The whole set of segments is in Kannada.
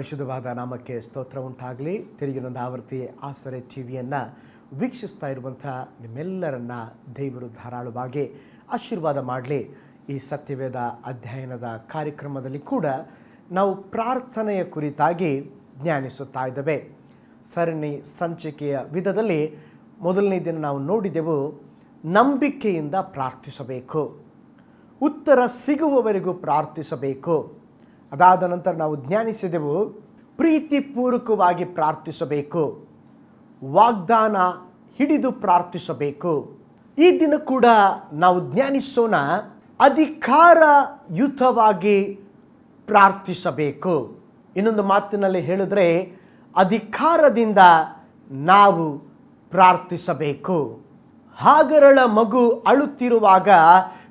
ಪರಿಶುದ್ಧವಾದ ನಾಮಕ್ಕೆ ಸ್ತೋತ್ರ ಉಂಟಾಗಲಿ. ತಿರುಗಿನೊಂದು ಆವೃತ್ತಿ ಆಸರೆ ಟಿ ವಿಯನ್ನು ವೀಕ್ಷಿಸ್ತಾ ಇರುವಂಥ ನಿಮ್ಮೆಲ್ಲರನ್ನ ದೇವರು ಧಾರಾಳವಾಗಿ ಆಶೀರ್ವಾದ ಮಾಡಲಿ. ಈ ಸತ್ಯವೇದ ಅಧ್ಯಯನದ ಕಾರ್ಯಕ್ರಮದಲ್ಲಿ ಕೂಡ ನಾವು ಪ್ರಾರ್ಥನೆಯ ಕುರಿತಾಗಿ ಜ್ಞಾನಿಸುತ್ತಾ ಇದ್ದೇವೆ. ಸರಣಿ ಸಂಚಿಕೆಯ ವಿಧದಲ್ಲಿ ಮೊದಲನೇ ದಿನ ನಾವು ನೋಡಿದೆವು, ನಂಬಿಕೆಯಿಂದ ಪ್ರಾರ್ಥಿಸಬೇಕು, ಉತ್ತರ ಸಿಗುವವರೆಗೂ ಪ್ರಾರ್ಥಿಸಬೇಕು ಅದಾದ ನಂತರ ನಾವು ಜ್ಞಾನಿಸಿದೆವು ಪ್ರೀತಿಪೂರ್ವಕವಾಗಿ ಪ್ರಾರ್ಥಿಸಬೇಕು, ವಾಗ್ದಾನ ಹಿಡಿದು ಪ್ರಾರ್ಥಿಸಬೇಕು. ಈ ದಿನ ಕೂಡ ನಾವು ಜ್ಞಾನಿಸೋಣ ಅಧಿಕಾರಯುತವಾಗಿ ಪ್ರಾರ್ಥಿಸಬೇಕು. ಇನ್ನೊಂದು ಮಾತಿನಲ್ಲಿ ಹೇಳಿದ್ರೆ, ಅಧಿಕಾರದಿಂದ ನಾವು ಪ್ರಾರ್ಥಿಸಬೇಕು. ಹಾಗರಳ ಮಗು ಅಳುತ್ತಿರುವಾಗ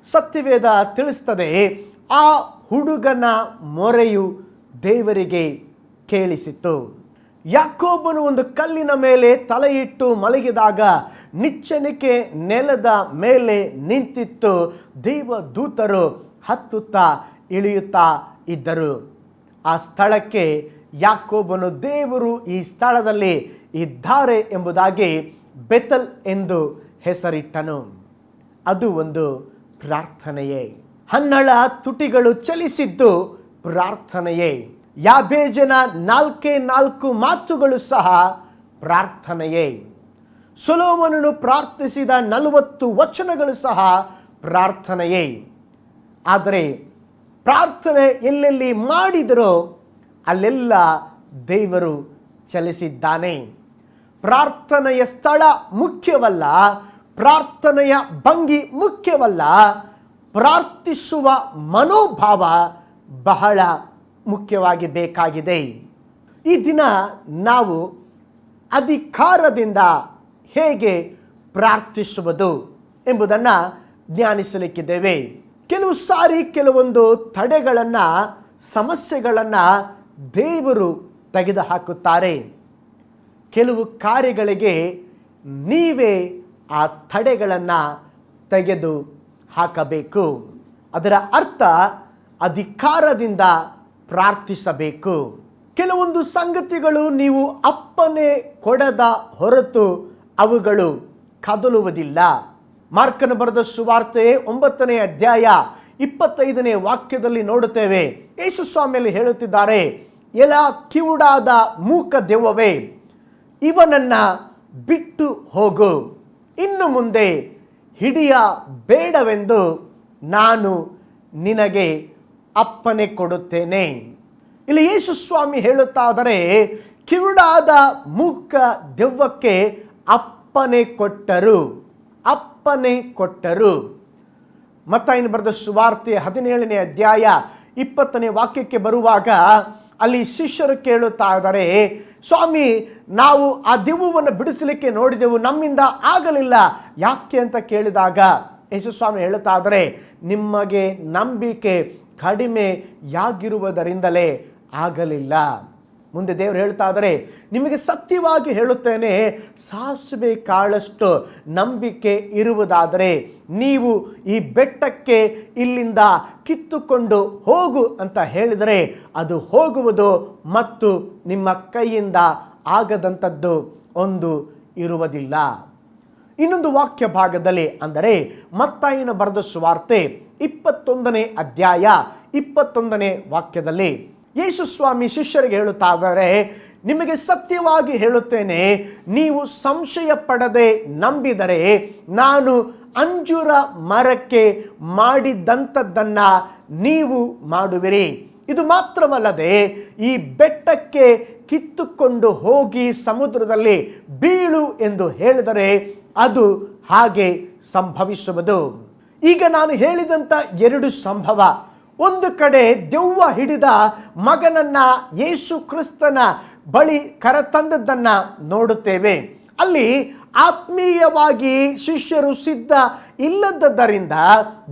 ಸತ್ಯವೇದ ತಿಳಿಸ್ತದೆ, ಆ ಹುಡುಗನ ಮೊರೆಯು ದೇವರಿಗೆ ಕೇಳಿಸಿತು. ಯಾಕೋಬನು ಒಂದು ಕಲ್ಲಿನ ಮೇಲೆ ತಲೆಯಿಟ್ಟು ಮಲಗಿದಾಗ ನಿಚ್ಚನಿಕೆ ನೆಲದ ಮೇಲೆ ನಿಂತಿತ್ತು. ದೇವದೂತರು ಹತ್ತುತ್ತಾ ಇಳಿಯುತ್ತಾ ಇದ್ದರು. ಆ ಸ್ಥಳಕ್ಕೆ ಯಾಕೋಬನು ದೇವರು ಈ ಸ್ಥಳದಲ್ಲಿ ಇದ್ದಾರೆ ಎಂಬುದಾಗಿ ಬೆತಲ್ ಎಂದು ಹೆಸರಿಟ್ಟನು. ಅದು ಒಂದು ಪ್ರಾರ್ಥನೆಯೇ. ಹನ್ನಳ ತುಟಿಗಳು ಚಲಿಸಿದ್ದು ಪ್ರಾರ್ಥನೆಯೇ. ಯಾಬೇಜನ ನಾಲ್ಕೇ ನಾಲ್ಕು ಮಾತುಗಳು ಸಹ ಪ್ರಾರ್ಥನೆಯೇ. ಸುಲೋಮನನು ಪ್ರಾರ್ಥಿಸಿದ ನಲವತ್ತು ವಚನಗಳು ಸಹ ಪ್ರಾರ್ಥನೆಯೇ. ಆದರೆ ಪ್ರಾರ್ಥನೆ ಎಲ್ಲೆಲ್ಲಿ ಮಾಡಿದರೋ ಅಲ್ಲೆಲ್ಲ ದೇವರು ಚಲಿಸಿದ್ದಾನೆ. ಪ್ರಾರ್ಥನೆಯ ಸ್ಥಳ ಮುಖ್ಯವಲ್ಲ, ಪ್ರಾರ್ಥನೆಯ ಭಂಗಿ ಮುಖ್ಯವಲ್ಲ ಪ್ರಾರ್ಥಿಸುವ ಮನೋಭಾವ ಬಹಳ ಮುಖ್ಯವಾಗಿ ಬೇಕಾಗಿದೆ ಈ ದಿನ ನಾವು ಅಧಿಕಾರದಿಂದ ಹೇಗೆ ಪ್ರಾರ್ಥಿಸುವುದು ಎಂಬುದನ್ನು ಜ್ಞಾನಿಸಲಿಕ್ಕಿದ್ದೇವೆ ಕೆಲವು ಸಾರಿ ಕೆಲವೊಂದು ತಡೆಗಳನ್ನು, ಸಮಸ್ಯೆಗಳನ್ನು ದೇವರು ತೆಗೆದುಹಾಕುತ್ತಾರೆ. ಕೆಲವು ಕಾರ್ಯಗಳಿಗೆ ನೀವೇ ಆ ತಡೆಗಳನ್ನು ತೆಗೆದು ಹಾಕಬೇಕು. ಅದರ ಅರ್ಥ ಅಧಿಕಾರದಿಂದ ಪ್ರಾರ್ಥಿಸಬೇಕು. ಕೆಲವೊಂದು ಸಂಗತಿಗಳು ನೀವು ಅಪ್ಪನೆ ಕೊಡದ ಹೊರತು ಅವುಗಳು ಕದಲುವುದಿಲ್ಲ. ಮಾರ್ಕನ ಬರೆದ ಸುವಾರ್ತೆ ಒಂಬತ್ತನೇ ಅಧ್ಯಾಯ ಇಪ್ಪತ್ತೈದನೇ ವಾಕ್ಯದಲ್ಲಿ ನೋಡುತ್ತೇವೆ. ಯೇಸು ಸ್ವಾಮಿಯಲ್ಲಿ ಹೇಳುತ್ತಿದ್ದಾರೆ, ಎಲ ಕಿವುಡಾದ ಮೂಕ ದೆವ್ವವೇ, ಇವನನ್ನ ಬಿಟ್ಟು ಹೋಗು. ಇನ್ನು ಮುಂದೆ ಹಿಡಿಯ ಬೇಡವೆಂದು ನಾನು ನಿನಗೆ ಅಪ್ಪನೆ ಕೊಡುತ್ತೇನೆ. ಇಲ್ಲಿ ಯೇಸು ಸ್ವಾಮಿ ಹೇಳುತ್ತಾದರೆ ಕಿವುಡಾದ ಮೂಕ ದೆವ್ವಕ್ಕೆ ಅಪ್ಪನೆ ಕೊಟ್ಟರು ಅಪ್ಪನೆ ಕೊಟ್ಟರು. ಮತ್ತಾಯಿನ ಬರೆದ ಸುವಾರ್ತೆ ಹದಿನೇಳನೇ ಅಧ್ಯಾಯ ಇಪ್ಪತ್ತನೇ ವಾಕ್ಯಕ್ಕೆ ಬರುವಾಗ ಅಲ್ಲಿ ಶಿಷ್ಯರು ಕೇಳುತ್ತಾ ಇದ್ದಾರೆ, ಸ್ವಾಮಿ, ನಾವು ಆ ದಿವುವನ್ನು ಬಿಡಿಸಲಿಕ್ಕೆ ನೋಡಿದೆವು, ನಮ್ಮಿಂದ ಆಗಲಿಲ್ಲ. ಯಾಕೆ ಅಂತ ಕೇಳಿದಾಗ ಯೇಸು ಸ್ವಾಮಿ ಹೇಳುತ್ತಾ ಆದರೆ ನಿಮಗೆ ನಂಬಿಕೆ ಕಡಿಮೆಯಾಗಿರುವುದರಿಂದಲೇ ಆಗಲಿಲ್ಲ. ಮುಂದೆ ದೇವರು ಹೇಳ್ತಾ ಇದ್ದಾರೆ ನಿಮಗೆ ಸತ್ಯವಾಗಿ ಹೇಳುತ್ತೇನೆ, ಸಾಸಿವೆ ಕಾಳಷ್ಟು ನಂಬಿಕೆ ಇರುವುದಾದರೆ ನೀವು ಈ ಬೆಟ್ಟಕ್ಕೆ ಇಲ್ಲಿಂದ ಕಿತ್ತುಕೊಂಡು ಹೋಗು ಅಂತ ಹೇಳಿದರೆ, ಅದು ಹೋಗುವುದು ಮತ್ತು ನಿಮ್ಮ ಕೈಯಿಂದ ಆಗದಂಥದ್ದು ಒಂದು ಇರುವುದಿಲ್ಲ. ಇನ್ನೊಂದು ವಾಕ್ಯ ಭಾಗದಲ್ಲಿ ಅಂದರೆ ಮತ್ತಾಯಿನ ಬರೆದ ಸುವಾರ್ತೆ ಇಪ್ಪತ್ತೊಂದನೇ ಅಧ್ಯಾಯ ಇಪ್ಪತ್ತೊಂದನೇ ವಾಕ್ಯದಲ್ಲಿ ಯೇಸು ಸ್ವಾಮಿ ಶಿಷ್ಯರಿಗೆ ಹೇಳುತ್ತಾ ನಿಮಗೆ ಸತ್ಯವಾಗಿ ಹೇಳುತ್ತೇನೆ, ನೀವು ಸಂಶಯ ಪಡದೆ ನಂಬಿದರೆ, ನಾನು ಅಂಜೂರ ಮರಕ್ಕೆ ಮಾಡಿದಂಥದ್ದನ್ನು ನೀವು ಮಾಡುವಿರಿ. ಇದು ಮಾತ್ರವಲ್ಲದೆ, ಈ ಬೆಟ್ಟಕ್ಕೆ ಕಿತ್ತುಕೊಂಡು ಹೋಗಿ ಸಮುದ್ರದಲ್ಲಿ ಬೀಳು ಎಂದು ಹೇಳಿದರೆ ಅದು ಹಾಗೆ ಸಂಭವಿಸುವುದು. ಈಗ ನಾನು ಹೇಳಿದಂಥ ಎರಡು ಸಂಭವ ಒಂದು ಕಡೆ ದೆವ್ವ ಹಿಡಿದ ಮಗನನ್ನ ಯೇಸು ಕ್ರಿಸ್ತನ ಬಳಿ ಕರೆತಂದದ್ದನ್ನ ನೋಡುತ್ತೇವೆ. ಅಲ್ಲಿ ಆತ್ಮೀಯವಾಗಿ ಶಿಷ್ಯರು ಸಿದ್ಧ ಇಲ್ಲದ್ದರಿಂದ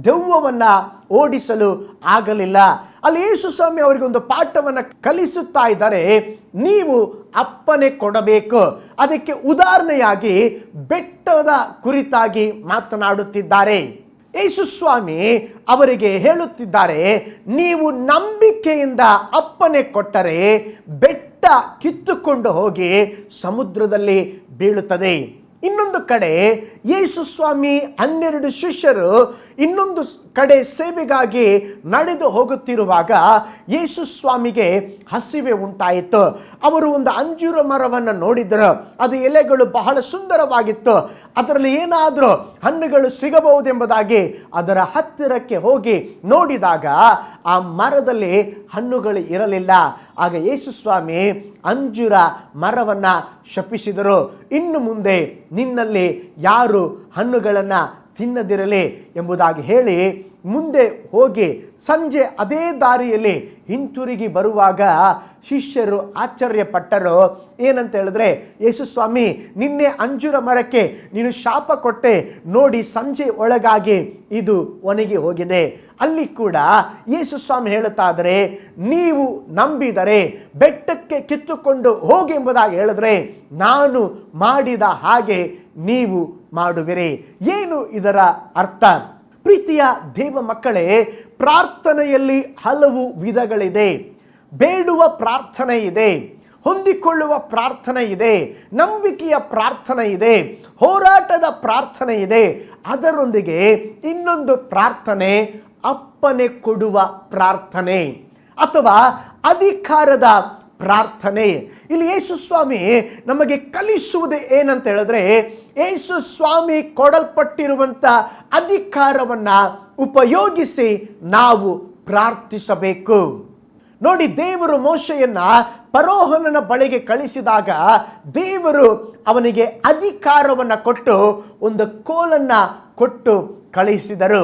ದೆವ್ವವನ್ನ ಓಡಿಸಲು ಆಗಲಿಲ್ಲ. ಅಲ್ಲಿ ಯೇಸು ಸ್ವಾಮಿ ಅವರಿಗೆ ಒಂದು ಪಾಠವನ್ನು ಕಲಿಸುತ್ತಾ ಇದ್ದಾರೆ. ನೀವು ಅಪ್ಪನೆ ಕೊಡಬೇಕು. ಅದಕ್ಕೆ ಉದಾಹರಣೆಯಾಗಿ ಬೆಟ್ಟದ ಕುರಿತಾಗಿ ಮಾತನಾಡುತ್ತಿದ್ದಾರೆ. ಯೇಸು ಸ್ವಾಮಿ ಅವರಿಗೆ ಹೇಳುತ್ತಿದ್ದಾರೆ, ನೀವು ನಂಬಿಕೆಯಿಂದ ಅಪ್ಪನೆ ಕೊಟ್ಟರೆ ಬೆಟ್ಟ ಕಿತ್ತುಕೊಂಡು ಹೋಗಿ ಸಮುದ್ರದಲ್ಲಿ ಬೀಳುತ್ತದೆ. ಇನ್ನೊಂದು ಕಡೆ ಯೇಸುಸ್ವಾಮಿ ಹನ್ನೆರಡು ಶಿಷ್ಯರು ಇನ್ನೊಂದು ಕಡೆ ಸೇವೆಗಾಗಿ ನಡೆದು ಹೋಗುತ್ತಿರುವಾಗ ಯೇಸು ಸ್ವಾಮಿಗೆ ಹಸಿವೆ ಉಂಟಾಯಿತು. ಅವರು ಒಂದು ಅಂಜೂರ ಮರವನ್ನು ನೋಡಿದರು. ಅದು ಎಲೆಗಳು ಬಹಳ ಸುಂದರವಾಗಿತ್ತು. ಅದರಲ್ಲಿ ಏನಾದರೂ ಹಣ್ಣುಗಳು ಸಿಗಬಹುದೆಂಬುದಾಗಿ ಅದರ ಹತ್ತಿರಕ್ಕೆ ಹೋಗಿ ನೋಡಿದಾಗ ಆ ಮರದಲ್ಲಿ ಹಣ್ಣುಗಳು ಇರಲಿಲ್ಲ. ಆಗ ಯೇಸು ಸ್ವಾಮಿ ಅಂಜೂರ ಮರವನ್ನು ಶಪಿಸಿದರು. ಇನ್ನು ಮುಂದೆ ನಿನ್ನಲ್ಲಿ ಯಾರು ಹಣ್ಣುಗಳನ್ನು ತಿನ್ನದಿರಲಿ ಎಂಬುದಾಗಿ ಹೇಳಿ ಮುಂದೆ ಹೋಗಿ ಸಂಜೆ ಅದೇ ದಾರಿಯಲ್ಲಿ ಹಿಂತಿರುಗಿ ಬರುವಾಗ ಶಿಷ್ಯರು ಆಶ್ಚರ್ಯಪಟ್ಟರು. ಏನಂತ ಹೇಳಿದ್ರೆ ಯೇಸುಸ್ವಾಮಿ ನಿನ್ನೆ ಅಂಜೂರ ಮರಕ್ಕೆ ನೀನು ಶಾಪ ಕೊಟ್ಟೆ. ನೋಡಿ, ಸಂಜೆ ಒಳಗಾಗಿ ಇದು ಒಣಗಿ ಹೋಗಿದೆ. ಅಲ್ಲಿ ಕೂಡ ಯೇಸುಸ್ವಾಮಿ ಹೇಳುತ್ತಾದರೆ ನೀವು ನಂಬಿದರೆ ಬೆಟ್ಟಕ್ಕೆ ಕಿತ್ತುಕೊಂಡು ಹೋಗಿ ಎಂಬುದಾಗಿ ಹೇಳಿದ್ರೆ ನಾನು ಮಾಡಿದ ಹಾಗೆ ನೀವು ಮಾಡುವಿರಿ. ಏನು ಇದರ ಅರ್ಥ? ಪ್ರೀತಿಯ ದೇವ ಮಕ್ಕಳೇ, ಪ್ರಾರ್ಥನೆಯಲ್ಲಿ ಹಲವು ವಿಧಗಳಿದೆ. ಬೇಡುವ ಪ್ರಾರ್ಥನೆ ಇದೆ, ಹೊಂದಿಕೊಳ್ಳುವ ಪ್ರಾರ್ಥನೆ ಇದೆ, ನಂಬಿಕೆಯ ಪ್ರಾರ್ಥನೆ ಇದೆ, ಹೋರಾಟದ ಪ್ರಾರ್ಥನೆ ಇದೆ. ಅದರೊಂದಿಗೆ ಇನ್ನೊಂದು ಪ್ರಾರ್ಥನೆ ಅಪ್ಪನೆ ಕೊಡುವ ಪ್ರಾರ್ಥನೆ ಅಥವಾ ಅಧಿಕಾರದ ಪ್ರಾರ್ಥನೆ. ಇಲ್ಲಿ ಯೇಸು ಸ್ವಾಮಿ ನಮಗೆ ಕಲಿಸುವುದು ಏನಂತ ಹೇಳಿದ್ರೆ ಯೇಸು ಸ್ವಾಮಿ ಕೊಡಲ್ಪಟ್ಟಿರುವಂಥ ಅಧಿಕಾರವನ್ನು ಉಪಯೋಗಿಸಿ ನಾವು ಪ್ರಾರ್ಥಿಸಬೇಕು. ನೋಡಿ, ದೇವರು ಮೋಶೆಯನ್ನ ಪರೋಹನನ ಬಳಿಗೆ ಕಳಿಸಿದಾಗ ದೇವರು ಅವನಿಗೆ ಅಧಿಕಾರವನ್ನು ಕೊಟ್ಟು ಒಂದು ಕೋಲನ್ನು ಕೊಟ್ಟು ಕಳಿಸಿದರು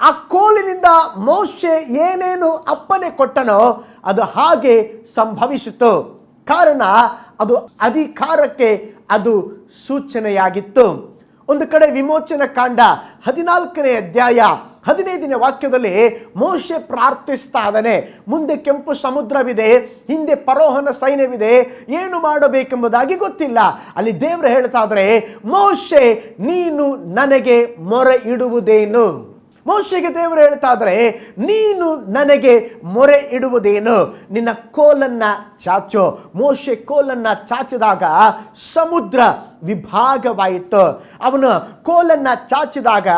ಆ ಕೋಲಿನಿಂದ ಮೋಶೆ ಏನೇನು ಅಪ್ಪನೆ ಕೊಟ್ಟನೋ ಅದು ಹಾಗೆ ಸಂಭವಿಸಿತು. ಕಾರಣ ಅದು ಅಧಿಕಾರಕ್ಕೆ ಅದು ಸೂಚನೆಯಾಗಿತ್ತು. ಒಂದು ಕಡೆ ವಿಮೋಚನ ಕಾಂಡ ಹದಿನಾಲ್ಕನೇ ಅಧ್ಯಾಯ ಹದಿನೈದನೇ ವಾಕ್ಯದಲ್ಲಿ ಮೋಶೆ ಪ್ರಾರ್ಥಿಸ್ತಾ ಇದ್ದಾನೆ. ಮುಂದೆ ಕೆಂಪು ಸಮುದ್ರವಿದೆ, ಹಿಂದೆ ಪರೋಹನ ಸೈನ್ಯವಿದೆ. ಏನು ಮಾಡಬೇಕೆಂಬುದಾಗಿ ಗೊತ್ತಿಲ್ಲ. ಅಲ್ಲಿ ದೇವರು ಹೇಳ್ತಾ ಇದ್ರೆ ಮೋಶೆ, ನೀನು ನನಗೆ ಮೊರೆ ಇಡುವುದೇನು? ಮೋಶೆಗೆ ದೇವರು ಹೇಳ್ತಾ ಇದ್ರೆ ನೀನು ನನಗೆ ಮೊರೆ ಇಡುವುದೇನು? ನಿನ್ನ ಕೋಲನ್ನ ಚಾಚೋ. ಮೋಶೆ ಕೋಲನ್ನ ಚಾಚಿದಾಗ ಸಮುದ್ರ ವಿಭಾಗವಾಯಿತು. ಅವನು ಕೋಲನ್ನ ಚಾಚಿದಾಗ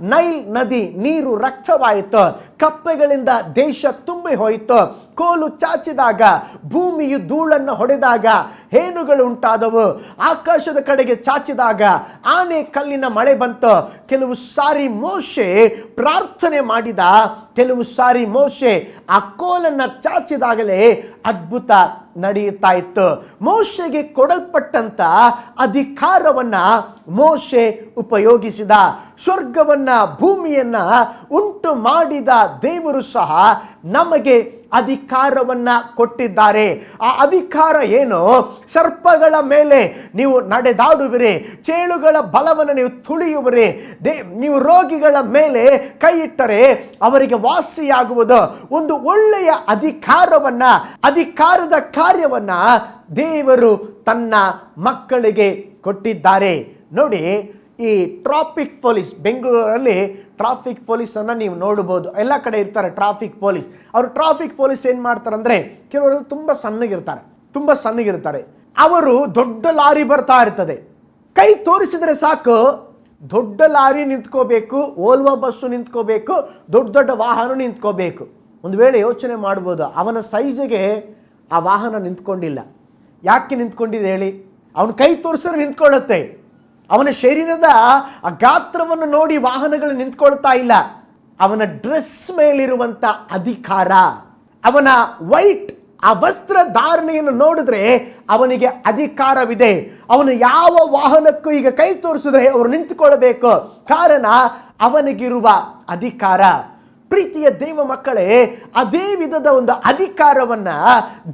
ನೈಲ್ ನದಿ ನೀರು ರಕ್ತವಾಯಿತು. ಕಪ್ಪೆಗಳಿಂದ ದೇಶ ತುಂಬಿ ಹೋಯಿತು. ಕೋಲು ಚಾಚಿದಾಗ ಭೂಮಿಯು ಧೂಳನ್ನು ಹೊಡೆದಾಗ ಹೇನುಗಳು ಉಂಟಾದವು. ಆಕಾಶದ ಕಡೆಗೆ ಚಾಚಿದಾಗ ಆನೆ ಕಲ್ಲಿನ ಮಳೆ ಬಂತು. ಕೆಲವು ಸಾರಿ ಮೋಶೆ ಪ್ರಾರ್ಥನೆ ಮಾಡಿದ ಕೆಲವು ಸಾರಿ ಮೋಶೆ ಆ ಕೋಲನ್ನು ಚಾಚಿದಾಗಲೇ ಅದ್ಭುತ ನಡೆಯುತ್ತಾ ಇತ್ತು. ಮೋಶೆಗೆ ಕೊಡಲ್ಪಟ್ಟಂತ ಅಧಿಕಾರವನ್ನ ಮೋಶೆ ಉಪಯೋಗಿಸಿದ. ಸ್ವರ್ಗವನ್ನ ಭೂಮಿಯನ್ನ ಉಂಟು ಮಾಡಿದ ದೇವರು ಸಹ ನಮಗೆ ಅಧಿಕಾರವನ್ನ ಕೊಟ್ಟಿದ್ದಾರೆ. ಆ ಅಧಿಕಾರ ಏನು? ಸರ್ಪಗಳ ಮೇಲೆ ನೀವು ನಡೆದಾಡುವಿರಿ, ಚೇಳುಗಳ ಬಲವನ್ನು ನೀವು ತುಳಿಯುವಿರಿ, ದೇ, ನೀವು ರೋಗಿಗಳ ಮೇಲೆ ಕೈ ಇಟ್ಟರೆ ಅವರಿಗೆ ವಾಸಿಯಾಗುವುದು. ಒಂದು ಒಳ್ಳೆಯ ಅಧಿಕಾರವನ್ನ, ಅಧಿಕಾರದ ಕಾರ್ಯವನ್ನ ದೇವರು ತನ್ನ ಮಕ್ಕಳಿಗೆ ಕೊಟ್ಟಿದ್ದಾರೆ. ನೋಡಿ ಈ ಟ್ರಾಫಿಕ್ ಪೊಲೀಸ್ ಬೆಂಗಳೂರಲ್ಲಿ ಟ್ರಾಫಿಕ್ ಪೊಲೀಸನ್ನು ನೀವು ನೋಡ್ಬೋದು. ಎಲ್ಲ ಕಡೆ ಇರ್ತಾರೆ ಟ್ರಾಫಿಕ್ ಪೊಲೀಸ್ ಅವರು ಟ್ರಾಫಿಕ್ ಪೊಲೀಸ್ ಏನು ಮಾಡ್ತಾರೆ ಅಂದರೆ ಕೆಲವರೆಲ್ಲ ತುಂಬ ಸಣ್ಣಗಿರ್ತಾರೆ ತುಂಬ ಸಣ್ಣಗಿರ್ತಾರೆ. ಅವರು ದೊಡ್ಡ ಲಾರಿ ಬರ್ತಾ ಇರ್ತದೆ. ಕೈ ತೋರಿಸಿದರೆ ಸಾಕು, ದೊಡ್ಡ ಲಾರಿ ನಿಂತ್ಕೋಬೇಕು, ಓಲ್ವಾ ಬಸ್ಸು ನಿಂತ್ಕೋಬೇಕು, ದೊಡ್ಡ ದೊಡ್ಡ ವಾಹನ ನಿಂತ್ಕೋಬೇಕು. ಒಂದು ವೇಳೆ ಯೋಚನೆ ಮಾಡ್ಬೋದು, ಅವನ ಸೈಜಿಗೆ ಆ ವಾಹನ ನಿಂತ್ಕೊಂಡಿಲ್ಲ. ಯಾಕೆ ನಿಂತ್ಕೊಂಡಿದೆ ಹೇಳಿ? ಅವನು ಕೈ ತೋರಿಸಿದ್ರೆ ನಿಂತ್ಕೊಳ್ಳುತ್ತೆ. ಅವನ ಶರೀರದ ಆ ಗಾತ್ರವನ್ನು ನೋಡಿ ವಾಹನಗಳು ನಿಂತ್ಕೊಳ್ತಾ ಇಲ್ಲ. ಅವನ ಡ್ರೆಸ್ ಮೇಲಿರುವಂಥ ಅಧಿಕಾರ, ಅವನ ವೈಟ್ ಆ ವಸ್ತ್ರ ಧಾರಣೆಯನ್ನು ನೋಡಿದ್ರೆ ಅವನಿಗೆ ಅಧಿಕಾರವಿದೆ. ಅವನು ಯಾವ ವಾಹನಕ್ಕೂ ಈಗ ಕೈ ತೋರಿಸಿದ್ರೆ ಅವರು ನಿಂತುಕೊಳ್ಬೇಕು. ಕಾರಣ ಅವನಿಗಿರುವ ಅಧಿಕಾರ. ಪ್ರೀತಿಯ ದೇವ ಮಕ್ಕಳೇ, ಅದೇ ವಿಧದ ಒಂದು ಅಧಿಕಾರವನ್ನ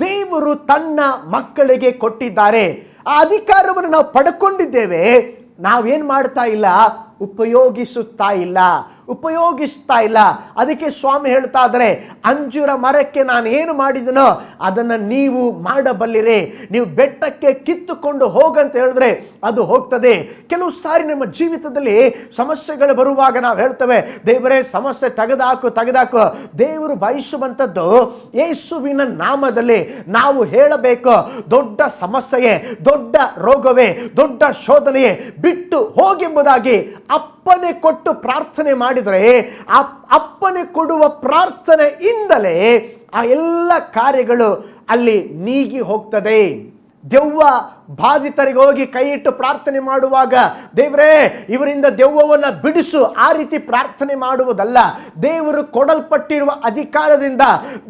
ದೇವರು ತನ್ನ ಮಕ್ಕಳಿಗೆ ಕೊಟ್ಟಿದ್ದಾರೆ. ಆ ಅಧಿಕಾರವನ್ನು ನಾವು ಪಡ್ಕೊಂಡಿದ್ದೇವೆ. ನಾವೇನ್ ಮಾಡ್ತಾ ಇಲ್ಲ ಉಪಯೋಗಿಸುತ್ತಾ ಇಲ್ಲ ಉಪಯೋಗಿಸ್ತಾ ಇಲ್ಲ ಅದಕ್ಕೆ ಸ್ವಾಮಿ ಹೇಳ್ತಾ ಇದ್ದಾರೆ, ಅಂಜೂರ ಮರಕ್ಕೆ ನಾನು ಏನು ಮಾಡಿದನೋ ಅದನ್ನು ನೀವು ಮಾಡಬಲ್ಲಿರಿ. ನೀವು ಬೆಟ್ಟಕ್ಕೆ ಕಿತ್ತುಕೊಂಡು ಹೋಗಂತ ಹೇಳಿದ್ರೆ ಅದು ಹೋಗ್ತದೆ. ಕೆಲವು ಸಾರಿ ನಮ್ಮ ಜೀವಿತದಲ್ಲಿ ಸಮಸ್ಯೆಗಳು ಬರುವಾಗ ನಾವು ಹೇಳ್ತೇವೆ, ದೇವರೇ ಸಮಸ್ಯೆ ತೆಗೆದಾಕು ತೆಗೆದಾಕು. ದೇವರು ಬಯಸುವಂಥದ್ದು ಯೇಸುವಿನ ನಾಮದಲ್ಲಿ ನಾವು ಹೇಳಬೇಕು, ದೊಡ್ಡ ಸಮಸ್ಯೆಯೇ, ದೊಡ್ಡ ರೋಗವೇ, ದೊಡ್ಡ ಶೋಧನೆಯೇ ಬಿಟ್ಟು ಹೋಗೆಂಬುದಾಗಿ ಅಪ್ಪನೆ ಕೊಟ್ಟು ಪ್ರಾರ್ಥನೆ ಮಾಡಿದರೆ ಆ ಅಪ್ಪನೆ ಕೊಡುವ ಪ್ರಾರ್ಥನೆಯಿಂದಲೇ ಆ ಎಲ್ಲ ಕಾರ್ಯಗಳು ಅಲ್ಲಿ ನೀಗಿ ಹೋಗ್ತದೆ. ದೆವ್ವ ಬಾಧಿತರಿಗೆ ಹೋಗಿ ಕೈ ಇಟ್ಟು ಪ್ರಾರ್ಥನೆ ಮಾಡುವಾಗ, ದೇವರೇ, ಇವರಿಂದ ದೆವ್ವವನ್ನು ಬಿಡಿಸು, ಆ ರೀತಿ ಪ್ರಾರ್ಥನೆ ಮಾಡುವುದಲ್ಲ. ದೇವರು ಕೊಡಲ್ಪಟ್ಟಿರುವ ಅಧಿಕಾರದಿಂದ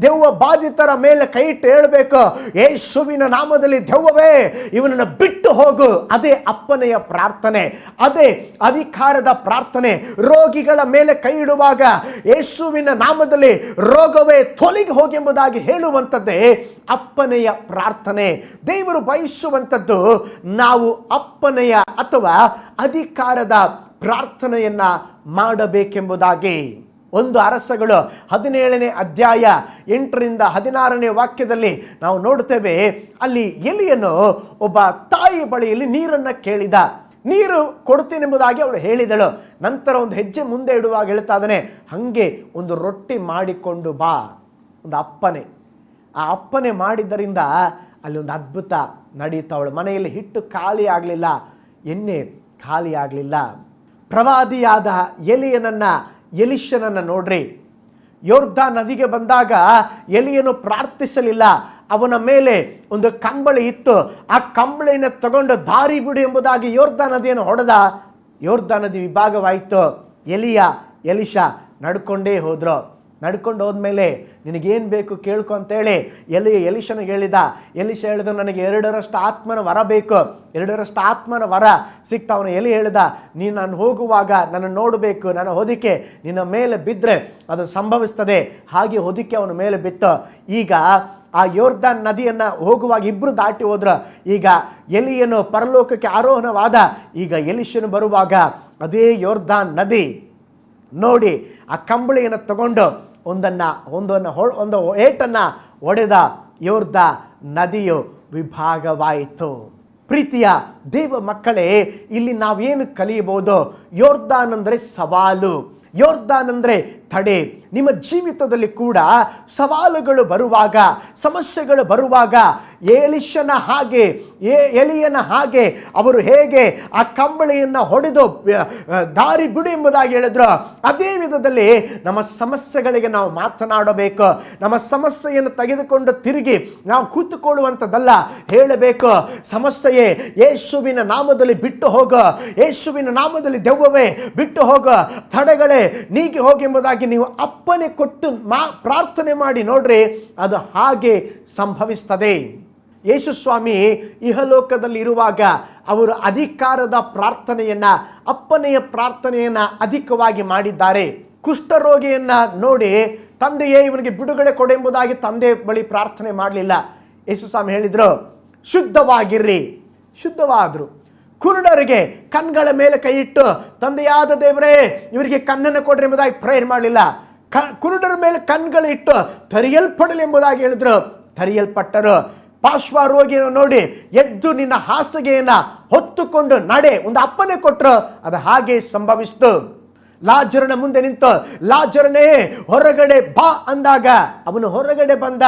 ದೆವ್ವ ಬಾಧಿತರ ಮೇಲೆ ಕೈ ಇಟ್ಟು ಹೇಳಬೇಕು, ಯೇಸುವಿನ ನಾಮದಲ್ಲಿ ದೆವ್ವವೇ, ಇವನನ್ನು ಬಿಟ್ಟು ಹೋಗು. ಅದೇ ಅಪ್ಪನೆಯ ಪ್ರಾರ್ಥನೆ, ಅದೇ ಅಧಿಕಾರದ ಪ್ರಾರ್ಥನೆ. ರೋಗಿಗಳ ಮೇಲೆ ಕೈ ಇಡುವಾಗ ಯೇಸುವಿನ ನಾಮದಲ್ಲಿ ರೋಗವೇ ತೊಲಗಿ ಹೋಗೆಂಬುದಾಗಿ ಹೇಳುವಂಥದ್ದೇ ಅಪ್ಪನೆಯ ಪ್ರಾರ್ಥನೆ. ದೇವರು ಬಯಸುವಂಥದ್ದು ನಾವು ಅಪ್ಪನೆಯ ಅಥವಾ ಅಧಿಕಾರದ ಪ್ರಾರ್ಥನೆಯನ್ನ ಮಾಡಬೇಕೆಂಬುದಾಗಿ. ಒಂದು ಅರಸಗಳು ಹದಿನೇಳನೇ ಅಧ್ಯಾಯ ಎಂಟರಿಂದ ಹದಿನಾರನೇ ವಾಕ್ಯದಲ್ಲಿ ನಾವು ನೋಡ್ತೇವೆ ಅಲ್ಲಿ ಎಲಿಯನು ಒಬ್ಬ ತಾಯಿ ಬಳಿಯಲ್ಲಿ ನೀರನ್ನು ಕೇಳಿದ. ನೀರು ಕೊಡ್ತೀನೆಂಬುದಾಗಿ ಅವಳು ಹೇಳಿದಳು. ನಂತರ ಒಂದು ಹೆಜ್ಜೆ ಮುಂದೆ ಇಡುವಾಗ ಹೇಳ್ತಾ ಇದ್ದಾನೆ, ಹಾಗೆ ಒಂದು ರೊಟ್ಟಿ ಮಾಡಿಕೊಂಡು ಬಾ. ಒಂದು ಅಪ್ಪನೆ ಆ ಅಪ್ಪನೆ ಮಾಡಿದ್ದರಿಂದ ಅಲ್ಲಿ ಒಂದು ಅದ್ಭುತ ನಡೀತಾ ಅವಳು. ಮನೆಯಲ್ಲಿ ಹಿಟ್ಟು ಖಾಲಿ ಆಗಲಿಲ್ಲ, ಎಣ್ಣೆ ಖಾಲಿ ಆಗಲಿಲ್ಲ. ಪ್ರವಾದಿಯಾದ ಎಲಿಯನನ್ನು ಎಲಿಶನನ್ನು ನೋಡ್ರಿ. ಯೋರ್ಧ ನದಿಗೆ ಬಂದಾಗ ಎಲಿಯನು ಪ್ರಾರ್ಥಿಸಲಿಲ್ಲ. ಅವನ ಮೇಲೆ ಒಂದು ಕಂಬಳಿ ಇತ್ತು. ಆ ಕಂಬಳಿನ ತಗೊಂಡು ದಾರಿ ಬಿಡು ಎಂಬುದಾಗಿ ಯೋರ್ಧ ನದಿಯನ್ನು ಹೊಡೆದ. ಯೋರ್ಧ ನದಿ ವಿಭಾಗವಾಯಿತು. ಎಲಿಯ ಎಲಿಶಾ ನಡ್ಕೊಂಡೇ ಹೋದ್ರು. ನಡ್ಕೊಂಡು ಹೋದ್ಮೇಲೆ ನಿನಗೇನು ಬೇಕು ಕೇಳ್ಕೊ ಅಂತೇಳಿ ಎಲಿ ಎಲಿಶನಿಗೆ ಹೇಳಿದ. ಎಲಿಶ ಹೇಳಿದ ನನಗೆ ಎರಡರಷ್ಟು ಆತ್ಮನ ವರ ಬೇಕು. ಎರಡರಷ್ಟು ಆತ್ಮನ ವರ ಸಿಕ್ತ ಅವನು ಎಲಿ ಹೇಳಿದ. ನೀನು ನಾನು ಹೋಗುವಾಗ ನನ್ನ ನೋಡಬೇಕು, ನನ್ನ ಹೊದಿಕೆ ನಿನ್ನ ಮೇಲೆ ಬಿದ್ದರೆ ಅದು ಸಂಭವಿಸ್ತದೆ. ಹಾಗೆ ಹೊದಿಕೆ ಅವನ ಮೇಲೆ ಬಿತ್ತು. ಈಗ ಆ ಯೋರ್ಧಾನ್ ನದಿಯನ್ನು ಹೋಗುವಾಗ ಇಬ್ಬರು ದಾಟಿ ಹೋದ್ರು. ಈಗ ಎಲಿಯನು ಪರಲೋಕಕ್ಕೆ ಆರೋಹಣವಾದ. ಈಗ ಎಲಿಶನು ಬರುವಾಗ ಅದೇ ಯೋರ್ಧಾನ್ ನದಿ ನೋಡಿ ಆ ಕಂಬಳಿಯನ್ನು ತಗೊಂಡು ಒಂದನ್ನು ಒಂದನ್ನು ಹೊ, ಒಂದು ಏಟನ್ನು ಒಡೆದ ಯೋರ್ದ ನದಿಯು ವಿಭಾಗವಾಯಿತು. ಪ್ರೀತಿಯ ದೇವ ಮಕ್ಕಳೇ, ಇಲ್ಲಿ ನಾವೇನು ಕಲಿಯಬಹುದು? ಯೋರ್ದಾನ್ ಅಂದರೆ ಸವಾಲು. ಯೋರ್ದಾನ್ ಅಂದರೆ ತಡೆ. ನಿಮ್ಮ ಜೀವಿತದಲ್ಲಿ ಕೂಡ ಸವಾಲುಗಳು ಬರುವಾಗ, ಸಮಸ್ಯೆಗಳು ಬರುವಾಗ ಏಲಿಶನ ಹಾಗೆ, ಏ, ಎಲಿಯನ ಹಾಗೆ ಅವರು ಹೇಗೆ ಆ ಕಂಬಳಿಯನ್ನು ಹೊಡೆದು ದಾರಿ ಬಿಡು ಎಂಬುದಾಗಿ ಹೇಳಿದ್ರು. ಅದೇ ವಿಧದಲ್ಲಿ ನಮ್ಮ ಸಮಸ್ಯೆಗಳಿಗೆ ನಾವು ಮಾತನಾಡಬೇಕು. ನಮ್ಮ ಸಮಸ್ಯೆಯನ್ನು ತೆಗೆದುಕೊಂಡು ತಿರುಗಿ ನಾವು ಕೂತುಕೊಳ್ಳುವಂಥದ್ದಲ್ಲ. ಹೇಳಬೇಕು, ಸಮಸ್ಯೆಯೇ ಯೇಸುವಿನ ನಾಮದಲ್ಲಿ ಬಿಟ್ಟು ಹೋಗ. ಯೇಸುವಿನ ನಾಮದಲ್ಲಿ ದೆವ್ವವೇ, ಬಿಟ್ಟು ಹೋಗ. ತಡೆಗಳೇ ನೀಗಿ ಹೋಗಿ ಎಂಬುದಾಗಿ ನೀವು ಅಪ್ಪನೆ ಕೊಟ್ಟು ಮಾ ಪ್ರಾರ್ಥನೆ ಮಾಡಿ ನೋಡ್ರಿ, ಅದು ಹಾಗೆ ಸಂಭವಿಸ್ತದೆ. ಯೇಸುಸ್ವಾಮಿ ಇಹಲೋಕದಲ್ಲಿ ಇರುವಾಗ ಅವರು ಅಧಿಕಾರದ ಪ್ರಾರ್ಥನೆಯನ್ನ, ಅಪ್ಪನೆಯ ಪ್ರಾರ್ಥನೆಯನ್ನ ಅಧಿಕವಾಗಿ ಮಾಡಿದ್ದಾರೆ. ಕುಷ್ಠರೋಗಿಯನ್ನ ನೋಡಿ, ತಂದೆಯೇ ಇವನಿಗೆ ಬಿಡುಗಡೆ ಕೊಡೆಂಬುದಾಗಿ ತಂದೆ ಬಳಿ ಪ್ರಾರ್ಥನೆ ಮಾಡಲಿಲ್ಲ. ಯೇಸು ಸ್ವಾಮಿ ಹೇಳಿದ್ರು, ಶುದ್ಧವಾಗಿರ್ರಿ. ಶುದ್ಧವಾದರು. ಕುರುಡರಿಗೆ ಕಣ್ಗಳ ಮೇಲೆ ಕೈ ಇಟ್ಟು, ತಂದೆಯಾದ ದೇವರೇ, ಇವರಿಗೆ ಕಣ್ಣನ್ನು ಕೊಡ್ರಿ ಎಂಬುದಾಗಿ ಪ್ರೇಯರ್ ಮಾಡಲಿಲ್ಲ. ಕ, ಕುರುಡರ ಮೇಲೆ ಕಣ್ಗಳಿಟ್ಟು ತರಿಯಲ್ಪಡಲಿ ಎಂಬುದಾಗಿ ಹೇಳಿದ್ರು. ತರಿಯಲ್ಪಟ್ಟರು. ಪಾರ್ಶ್ವ ರೋಗಿಯನ್ನು ನೋಡಿ ಎದ್ದು ನಿನ್ನ ಹಾಸಿಗೆಯನ್ನ ಹೊತ್ತುಕೊಂಡು ನಡೆ, ಒಂದು ಅಪ್ಪನೆ ಕೊಟ್ಟರು ಅದು ಹಾಗೆ ಸಂಭವಿಸಿತು. ಲಾಜರನ ಮುಂದೆ ನಿಂತು, ಲಾಜರನೇ, ಹೊರಗಡೆ ಬಾ ಅಂದಾಗ, ಅವನು ಹೊರಗಡೆ ಬಂದ.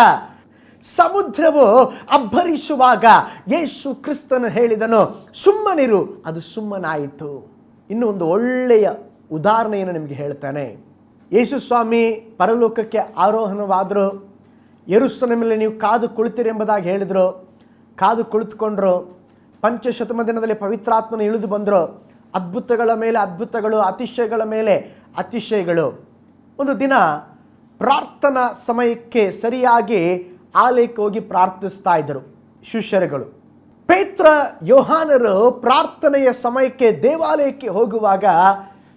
ಸಮುದ್ರವು ಅಬ್ಬರಿಸುವಾಗ ಯೇಸು ಕ್ರಿಸ್ತನು ಹೇಳಿದನು, ಸುಮ್ಮನಿರು, ಅದು ಸುಮ್ಮನಾಯಿತು. ಇನ್ನು ಒಂದು ಒಳ್ಳೆಯ ಉದಾಹರಣೆಯನ್ನು ನಿಮಗೆ ಹೇಳ್ತಾನೆ. ಯೇಸು ಸ್ವಾಮಿ ಪರಲೋಕಕ್ಕೆ ಆರೋಹಣವಾದರು ಯರುಸನ ಮೇಲೆ ನೀವು ಕಾದು ಕುಳಿತಿರಿ ಎಂಬುದಾಗಿ ಹೇಳಿದರು. ಕಾದು ಕುಳಿತುಕೊಂಡ್ರು, ಪಂಚಶತಮ ದಿನದಲ್ಲಿ ಪವಿತ್ರಾತ್ಮನ ಇಳಿದು ಬಂದರು. ಅದ್ಭುತಗಳ ಮೇಲೆ ಅದ್ಭುತಗಳು, ಅತಿಶಯಗಳ ಮೇಲೆ ಅತಿಶಯಗಳು. ಒಂದು ದಿನ ಪ್ರಾರ್ಥನಾ ಸಮಯಕ್ಕೆ ಸರಿಯಾಗಿ ಆಲಯಕ್ಕೆ ಹೋಗಿ ಪ್ರಾರ್ಥಿಸ್ತಾ ಇದ್ದರು ಶಿಷ್ಯರುಗಳು. ಪೇತ್ರ ಯೋಹಾನರು ಪ್ರಾರ್ಥನೆಯ ಸಮಯಕ್ಕೆ ದೇವಾಲಯಕ್ಕೆ ಹೋಗುವಾಗ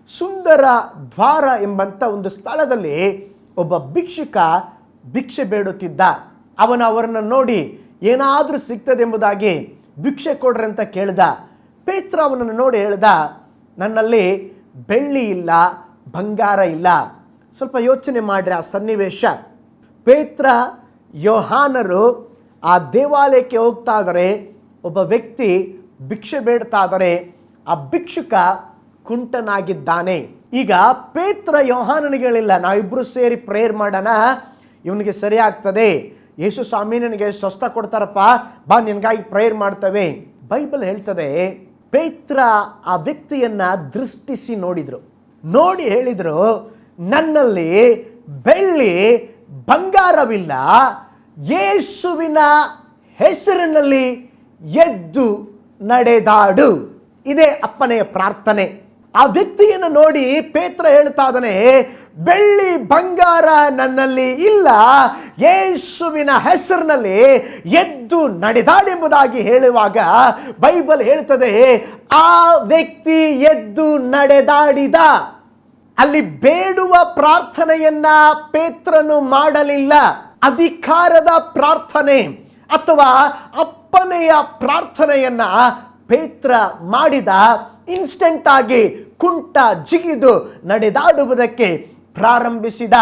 ಸುಂದರ ದ್ವಾರ ಎಂಬಂಥ ಒಂದು ಸ್ಥಳದಲ್ಲಿ ಒಬ್ಬ ಭಿಕ್ಷುಕ ಭಿಕ್ಷೆ ಬೇಡುತ್ತಿದ್ದ. ಅವನು ಅವರನ್ನು ನೋಡಿ ಏನಾದರೂ ಸಿಗ್ತದೆ ಎಂಬುದಾಗಿ ಭಿಕ್ಷೆ ಕೊಡ್ರಿ ಅಂತ ಕೇಳ್ದ. ಪೇತ್ರ ಅವನನ್ನು ನೋಡಿ ಹೇಳ್ದ, ನನ್ನಲ್ಲಿ ಬೆಳ್ಳಿ ಇಲ್ಲ, ಬಂಗಾರ ಇಲ್ಲ. ಸ್ವಲ್ಪ ಯೋಚನೆ ಮಾಡ್ರಿ ಆ ಸನ್ನಿವೇಶ. ಪೇತ್ರ ಯೋಹಾನರು ಆ ದೇವಾಲಯಕ್ಕೆ ಹೋಗ್ತಾ ಇದ್ದಾರೆ. ಒಬ್ಬ ವ್ಯಕ್ತಿ ಭಿಕ್ಷೆ ಬೇಡ್ತಾ ಇದ್ದಾರೆ. ಆ ಭಿಕ್ಷುಕ ಕುಂಟನಾಗಿದ್ದಾನೆ. ಈಗ ಪೇತ್ರ ಯೋಹಾನನಿಗೆ ಹೇಳಿಲ್ಲ ನಾವಿಬ್ಬರು ಸೇರಿ ಪ್ರೇಯರ್ ಮಾಡೋಣ. ಇವನಿಗೆ ಸರಿ ಆಗ್ತದೆ ಯೇಸು ಸ್ವಾಮಿ ನನಗೆ ಸ್ವಸ್ಥ ಕೊಡ್ತಾರಪ್ಪ, ಬಾ, ನಿನಗಾಗಿ ಪ್ರೇಯರ್ ಮಾಡ್ತವೆ. ಬೈಬಲ್ ಹೇಳ್ತದೆ, ಪೇತ್ರ ಆ ವ್ಯಕ್ತಿಯನ್ನ ದೃಷ್ಟಿಸಿ ನೋಡಿದ್ರು. ನೋಡಿ ಹೇಳಿದ್ರು, ನನ್ನಲ್ಲಿ ಬೆಳ್ಳಿ ಬಂಗಾರವಿಲ್ಲ, ಯೇಸುವಿನ ಹೆಸರಿನಲ್ಲಿ ಎದ್ದು ನಡೆದಾಡು. ಇದೇ ಅಪ್ಪನೆಯ ಪ್ರಾರ್ಥನೆ. ಆ ವ್ಯಕ್ತಿಯನ್ನು ನೋಡಿ ಪೇತ್ರ ಹೇಳ್ತಾ ಇದ್ದಾನೆ, ಬೆಳ್ಳಿ ಬಂಗಾರ ನನ್ನಲ್ಲಿ ಇಲ್ಲ, ಯೇಸುವಿನ ಹೆಸರಿನಲ್ಲಿ ಎದ್ದು ನಡೆದಾಡೆಂಬುದಾಗಿ ಹೇಳುವಾಗ ಬೈಬಲ್ ಹೇಳ್ತದೆ, ಆ ವ್ಯಕ್ತಿ ಎದ್ದು ನಡೆದಾಡಿದ. ಅಲ್ಲಿ ಬೇಡುವ ಪ್ರಾರ್ಥನೆಯನ್ನ ಪೇತ್ರನು ಮಾಡಲಿಲ್ಲ. ಅಧಿಕಾರದ ಪ್ರಾರ್ಥನೆ ಅಥವಾ ಅಪ್ಪನೆಯ ಪ್ರಾರ್ಥನೆಯನ್ನ ಪೇತ್ರ ಮಾಡಿದ ಇನ್ಸ್ಟೆಂಟ್ ಆಗಿ ಕುಂಟ ಜಿಗಿದು ನಡೆದಾಡುವುದಕ್ಕೆ ಪ್ರಾರಂಭಿಸಿದ.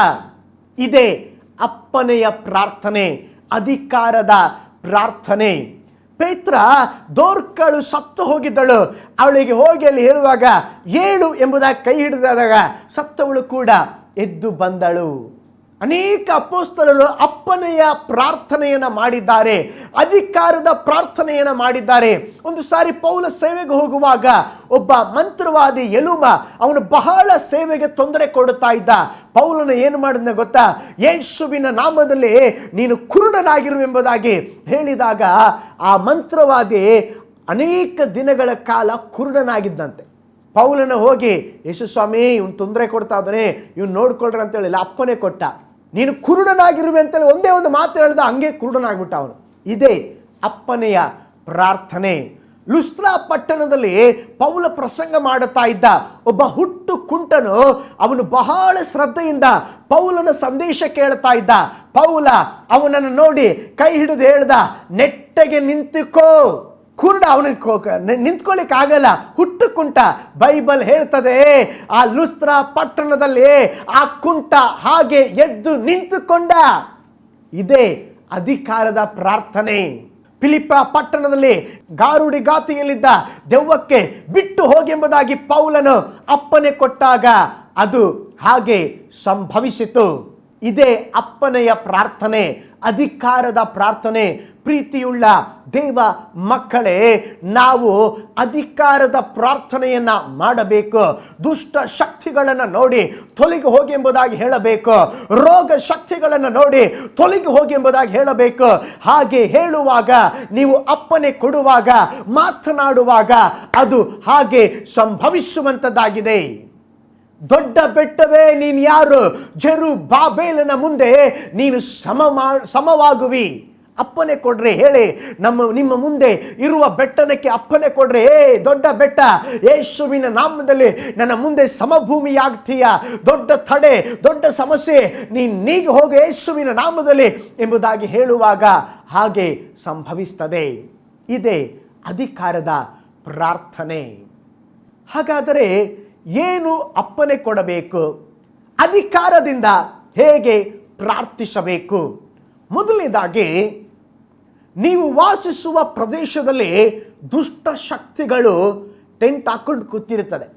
ಇದೇ ಅಪ್ಪನೆಯ ಪ್ರಾರ್ಥನೆ, ಅಧಿಕಾರದ ಪ್ರಾರ್ಥನೆ. ಪೇತ್ರ ದೋರ್ಕಳು ಸತ್ತು ಹೋಗಿದ್ದಳು. ಅವಳಿಗೆ ಹೋಗಿ ಅಲ್ಲಿ ಹೇಳುವಾಗ, ಏಳು ಎಂಬುದಾಗಿ ಕೈ ಹಿಡಿದಾಗ ಸತ್ತವಳು ಕೂಡ ಎದ್ದು ಬಂದಳು. ಅನೇಕ ಅಪೋಸ್ತಲರು ಅಪ್ಪನೆಯ ಪ್ರಾರ್ಥನೆಯನ್ನು ಮಾಡಿದ್ದಾರೆ, ಅಧಿಕಾರದ ಪ್ರಾರ್ಥನೆಯನ್ನು ಮಾಡಿದ್ದಾರೆ. ಒಂದು ಸಾರಿ ಪೌಲ ಸೇವೆಗೆ ಹೋಗುವಾಗ ಒಬ್ಬ ಮಂತ್ರವಾದಿ ಎಲುಮ ಅವನು ಬಹಳ ಸೇವೆಗೆ ತೊಂದರೆ ಕೊಡುತ್ತಾ ಇದ್ದ. ಪೌಲನ ಏನು ಮಾಡಿದ ಗೊತ್ತಾ? ಯೇಸುವಿನ ನಾಮದಲ್ಲಿ ನೀನು ಕುರುಡನಾಗಿರುವೆಂಬುದಾಗಿ ಹೇಳಿದಾಗ ಆ ಮಂತ್ರವಾದಿ ಅನೇಕ ದಿನಗಳ ಕಾಲ ಕುರುಡನಾಗಿದ್ದಂತೆ. ಪೌಲನ ಹೋಗಿ, ಯೇಸು ಸ್ವಾಮಿ, ಇವ್ನು ತೊಂದರೆ ಕೊಡ್ತಾ ಇದ್ದಾನೆ ಇವ್ನು ನೋಡ್ಕೊಳ್ರಿ ಅಂತ ಹೇಳಿಲ್ಲ ಅಪ್ಪನೇ ಕೊಟ್ಟ. ನೀನು ಕುರುಡನಾಗಿರುವೆ ಅಂತೇಳಿ ಒಂದೇ ಒಂದು ಮಾತು ಹೇಳ್ದ ಹಂಗೆ ಕುರುಡನಾಗ್ಬಿಟ್ಟ ಅವನು. ಇದೇ ಅಪ್ಪನೆಯ ಪ್ರಾರ್ಥನೆ. ಲುಸ್ತ್ರಾ ಪಟ್ಟಣದಲ್ಲಿ ಪೌಲ ಪ್ರಸಂಗ ಮಾಡುತ್ತಾ ಇದ್ದ ಒಬ್ಬ ಹುಟ್ಟು ಕುಂಟನು ಅವನು ಬಹಳ ಶ್ರದ್ಧೆಯಿಂದ ಪೌಲನ ಸಂದೇಶ ಕೇಳ್ತಾ ಇದ್ದ. ಪೌಲ ಅವನನ್ನು ನೋಡಿ ಕೈ ಹಿಡಿದು ಹೇಳ್ದ, ನೆಟ್ಟಗೆ ನಿಂತುಕೋ. ಕುರುಡ ಅವನಿಗೆ ನಿಂತ್ಕೊಳ್ಳಿಕ್ ಆಗಲ್ಲ ಹುಟ್ಟು ಕುಂಟ ಬೈಬಲ್ ಹೇಳ್ತದೆ, ಆ ಲುಸ್ತ್ರ ಪಟ್ಟಣದಲ್ಲಿ ಆ ಕುಂಟ ಹಾಗೆ ಎದ್ದು ನಿಂತುಕೊಂಡ. ಇದೇ ಅಧಿಕಾರದ ಪ್ರಾರ್ಥನೆ. ಫಿಲಿಪ ಪಟ್ಟಣದಲ್ಲಿ ಗಾರುಡಿ ಗಾತಿಯಲ್ಲಿದ್ದ ದೆವ್ವಕ್ಕೆ ಬಿಟ್ಟು ಹೋಗೆಂಬುದಾಗಿ ಪೌಲನು ಅಪ್ಪನೆ ಕೊಟ್ಟಾಗ ಅದು ಹಾಗೆ ಸಂಭವಿಸಿತು. ಇದೇ ಅಪ್ಪನೆಯ ಪ್ರಾರ್ಥನೆ. ಅಧಿಕಾರದ ಪ್ರಾರ್ಥನೆ, ಪ್ರೀತಿಯುಳ್ಳ ದೇವ ಮಕ್ಕಳೇ, ನಾವು ಅಧಿಕಾರದ ಪ್ರಾರ್ಥನೆಯನ್ನು ಮಾಡಬೇಕು. ದುಷ್ಟ ಶಕ್ತಿಗಳನ್ನು ನೋಡಿ ತೊಲಗಿ ಹೋಗಿ ಎಂಬುದಾಗಿ ಹೇಳಬೇಕು. ರೋಗ ಶಕ್ತಿಗಳನ್ನು ನೋಡಿ ತೊಲಗಿ ಹೋಗಿ ಎಂಬುದಾಗಿ ಹೇಳಬೇಕು. ಹಾಗೆ ಹೇಳುವಾಗ, ನೀವು ಅಪ್ಪನೆ ಕೊಡುವಾಗ, ಮಾತನಾಡುವಾಗ ಅದು ಹಾಗೆ ಸಂಭವಿಸುವಂಥದ್ದಾಗಿದೆ ದೊಡ್ಡ ಬೆಟ್ಟವೇ, ನೀನು ಯಾರು? ಜರು ಬಾಬೇಲನ ಮುಂದೆ ನೀನು ಸಮ ಸಮವಾಗುವಿ. ಅಪ್ಪನೆ ಕೊಡ್ರೆ ಹೇಳಿ, ನಮ್ಮ, ನಿಮ್ಮ ಮುಂದೆ ಇರುವ ಬೆಟ್ಟನಕ್ಕೆ ಅಪ್ಪನೆ ಕೊಡ್ರೆ, ಏ, ದೊಡ್ಡ ಬೆಟ್ಟ, ಯೇಸುವಿನ ನಾಮದಲ್ಲಿ ನನ್ನ ಮುಂದೆ ಸಮಭೂಮಿಯಾಗ್ತೀಯ? ದೊಡ್ಡ ತಡೆ, ದೊಡ್ಡ ಸಮಸ್ಯೆ, ನೀನು ನೀಗಿ ಹೋಗಿ ಯೇಸುವಿನ ನಾಮದಲ್ಲಿ ಎಂಬುದಾಗಿ ಹೇಳುವಾಗ ಹಾಗೆ ಸಂಭವಿಸ್ತದೆ. ಇದೇ ಅಧಿಕಾರದ ಪ್ರಾರ್ಥನೆ. ಹಾಗಾದರೆ ಏನು ಅಪ್ಪನೆ ಕೊಡಬೇಕು? ಅಧಿಕಾರದಿಂದ ಹೇಗೆ ಪ್ರಾರ್ಥಿಸಬೇಕು? ಮೊದಲನೇದಾಗಿ, ನೀವು ವಾಸಿಸುವ ಪ್ರದೇಶದಲ್ಲಿ ದುಷ್ಟ ಶಕ್ತಿಗಳು ಟೆಂಟ್ ಹಾಕೊಂಡು ಕೂತಿರುತ್ತದೆ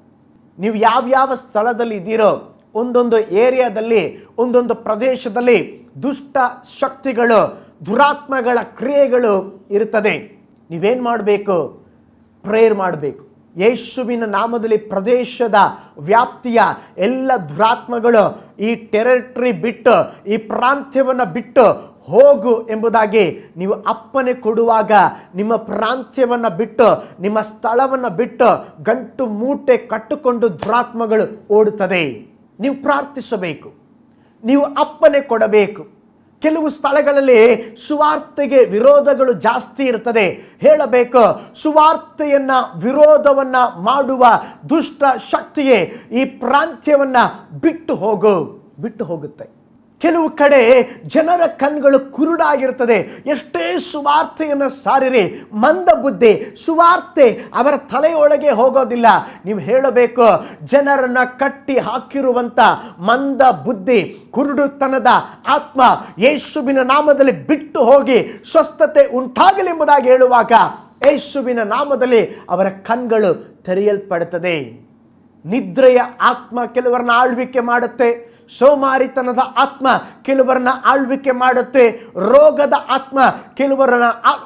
ನೀವು ಯಾವ್ಯಾವ ಸ್ಥಳದಲ್ಲಿ ಇದ್ದೀರೋ, ಒಂದೊಂದು ಏರಿಯಾದಲ್ಲಿ, ಒಂದೊಂದು ಪ್ರದೇಶದಲ್ಲಿ ದುಷ್ಟ ಶಕ್ತಿಗಳು, ದುರಾತ್ಮಗಳ ಕ್ರಿಯೆಗಳು ಇರುತ್ತದೆ. ನೀವೇನು ಮಾಡಬೇಕು? ಪ್ರೇಯರ್ ಮಾಡಬೇಕು. ಯೇಸುವಿನ ನಾಮದಲ್ಲಿ ಪ್ರದೇಶದ ವ್ಯಾಪ್ತಿಯ ಎಲ್ಲ ದುರಾತ್ಮಗಳು ಈ ಟೆರಿಟರಿ ಬಿಟ್ಟು, ಈ ಪ್ರಾಂತ್ಯವನ್ನು ಬಿಟ್ಟು ಹೋಗು ಎಂಬುದಾಗಿ ನೀವು ಅಪ್ಪನೆ ಕೊಡುವಾಗ ನಿಮ್ಮ ಪ್ರಾಂತ್ಯವನ್ನು ಬಿಟ್ಟು, ನಿಮ್ಮ ಸ್ಥಳವನ್ನು ಬಿಟ್ಟು ಗಂಟು ಮೂಟೆ ಕಟ್ಟುಕೊಂಡು ದುರಾತ್ಮಗಳು ಓಡುತ್ತದೆ. ನೀವು ಪ್ರಾರ್ಥಿಸಬೇಕು. ನೀವು ಅಪ್ಪನೆ ಕೊಡಬೇಕು. ಕೆಲವು ಸ್ಥಳಗಳಲ್ಲಿ ಸುವಾರ್ತೆಗೆ ವಿರೋಧಗಳು ಜಾಸ್ತಿ ಇರ್ತದೆ ಹೇಳಬೇಕು, ಸುವಾರ್ತೆಯನ್ನ ವಿರೋಧವನ್ನ ಮಾಡುವ ದುಷ್ಟ ಶಕ್ತಿಯೇ ಈ ಪ್ರಾಂತ್ಯವನ್ನ ಬಿಟ್ಟು ಹೋಗು, ಬಿಟ್ಟು ಹೋಗುತ್ತೆ. ಕೆಲವು ಕಡೆ ಜನರ ಕಣ್ಗಳು ಕುರುಡಾಗಿರ್ತದೆ ಎಷ್ಟೇ ಸುವಾರ್ತೆಯನ್ನು ಸಾರಿರಿ, ಮಂದ ಬುದ್ಧಿ, ಸುವಾರ್ತೆ ಅವರ ತಲೆಯೊಳಗೆ ಹೋಗೋದಿಲ್ಲ. ನೀವು ಹೇಳಬೇಕು, ಜನರನ್ನ ಕಟ್ಟಿ ಹಾಕಿರುವಂತ ಮಂದ ಬುದ್ಧಿ, ಕುರುಡುತನದ ಆತ್ಮ ಯೇಸುವಿನ ನಾಮದಲ್ಲಿ ಬಿಟ್ಟು ಹೋಗಿ ಸ್ವಸ್ಥತೆ ಉಂಟಾಗಲಿ ಎಂಬುದಾಗಿ ಹೇಳುವಾಗ ಯೇಸುವಿನ ನಾಮದಲ್ಲಿ ಅವರ ಕಣ್ಗಳು ತೆರೆಯಲ್ಪಡುತ್ತದೆ. ನಿದ್ರೆಯ ಆತ್ಮ ಕೆಲವರನ್ನ ಆಳ್ವಿಕೆ ಮಾಡುತ್ತೆ. ಸೋಮಾರಿತನದ ಆತ್ಮ ಕೆಲವರನ್ನ ಆಳ್ವಿಕೆ ಮಾಡುತ್ತೆ, ರೋಗದ ಆತ್ಮ ಕೆಲವರನ್ನ